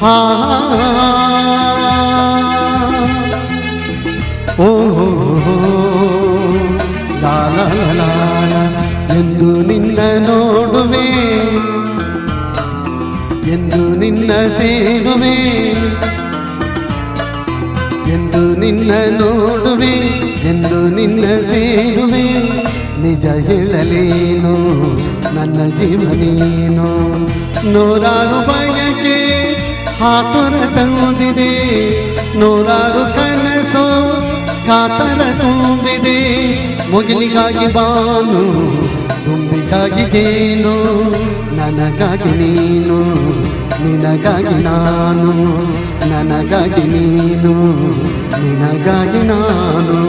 ಹಾ ಓ ಲಾಲ ಲಾ ಲಾ ಲಾ. ಎಂದು ನಿನ್ನ ನೋಡುವೆ, ಎಂದು ನಿನ್ನ ಸೇರುವೆ, ಎಂದು ನಿನ್ನ ನೋಡುವೆ, ಎಂದು ನಿನ್ನ ಸೇರುವೆ, ನಿಜ ಹೇಳಲೇನು ನನ್ನ ಜೀವ ನೀನು. ನೂರಾರು ಬಯಕೆ ಹಾತುರ ತಂದಿದೆ ನೂರಾರು ಕನಸು ಕಾತರ ತುಂಬಿದೆ. ಮುಗಿಲಿಗಾಗಿ ಬಾನು, ತುಂಬಿಗಾಗಿ ಜೇನು. ನನಗಾಗಿ ನೀನು, ನಿನಗಾಗಿ ನಾನು. ನನಗಾಗಿ ನೀನು, ನಿನಗಾಗಿ ನಾನು.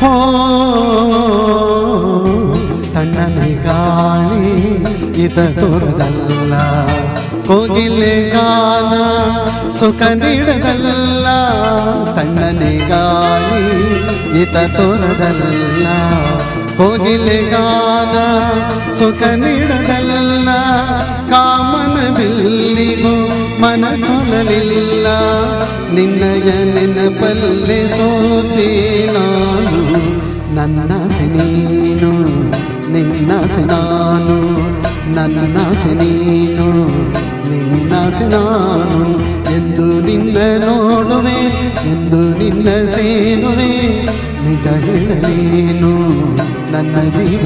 ಹೋ ತಣ್ಣನೆ ಗಾಳಿ ಇತ ದೂರದಲ್ಲ ಕೋಗಿಲೆ ಗಾನ ಸುಖ ನೀಡದಲ್ಲ. ತಣ್ಣನೆ ಗಾಳಿ ಇತ ತೋರದಲ್ಲ. ಕೋಗಿಲೆ ಗಾನ ಸುಖ ನೀಡದಲ್ಲ. ಕಾಮನ ಬಿಲ್ಲಿಗೂ ಮನಸೊಲಲಿಲ್ಲ ನಿನ್ನಯ ನೆನಪಲ್ಲೆ ಪಲ್ಲೆ ನಾನು ನನ್ನಾಸೆ ನೀನು ನಿನ್ನಾಸೆ ನಾನು ನನ್ನಾಸೆ ನೀನು ನಿನ್ನಾಸೆ ನಾನು ಎಂದು ನಿನ್ನ ನೋಡುವೆ ಎಂದು ನಿನ್ನ ಸೇರುವೆ ನಿಜ ಹೇಳಲೇನು ನನ್ನ ಜೀವ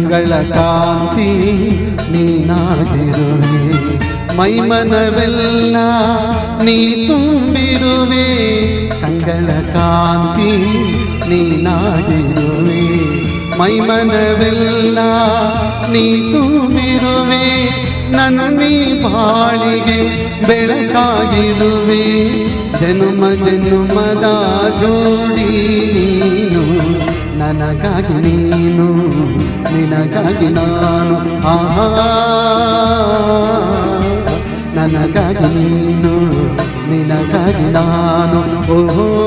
ಕಂಗಳ ಕಾಂತಿ ನೀನಾಗಿರುವೆ. ಮೈಮನವೆಲ್ಲ ನೀ ತುಂಬಿರುವೆ. ಕಂಗಳ ಕಾಂತಿ ನೀನಾಗಿರುವೆ. ಮೈಮನವೆಲ್ಲ ನೀ ತುಂಬಿರುವೆ. ನನ್ನ ನೀ ಬಾಳಿಗೆ ಬೆಳಕಾಗಿರುವೆ. ಜನುಮ ಜನುಮದ ಜೋಡಿ ನೀನು ನನಗಾಗಿ ನೀನು ನಿನಗಾಗಿ ನಾನು ಆಹಾ. ನನಗಾಗಿ ನೀನು ನಿನಗಾಗಿ ನಾನು ಓಹೋ.